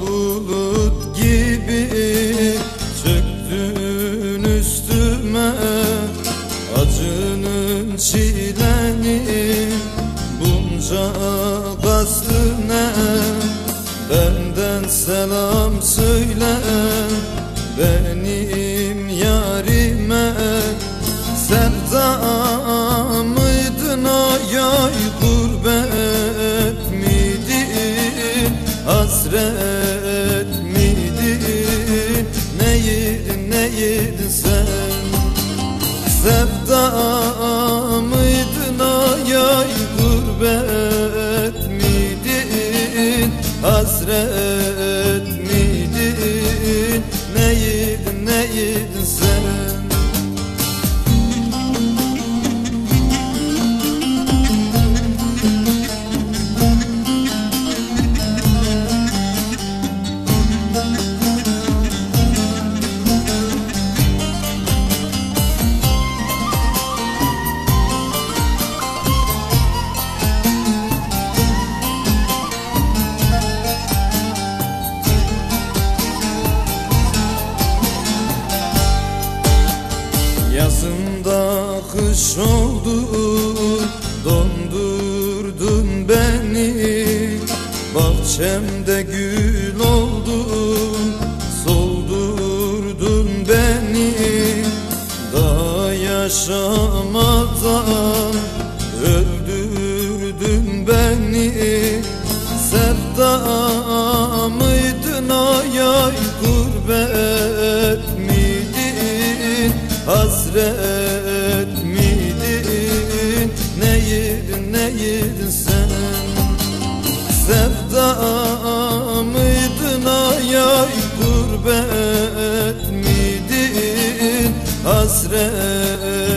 bulut gibi çöktün üstüme. Acının çilenin bunca kastına Benden selam söyle benim yarime. Sevda mıydın o yay gurbet hasret Sevdamıydın ay ay gurbet miydin? Hasret miydin? Neydin neydin sen Yazında kış oldu Dondurdun beni. Bahçemde gül oldun Soldurdun beni. Daha yaşamadan Hasret miydin? Neydin neydin sen? Sevdamıydın ay ay gurbet miydin? Hasret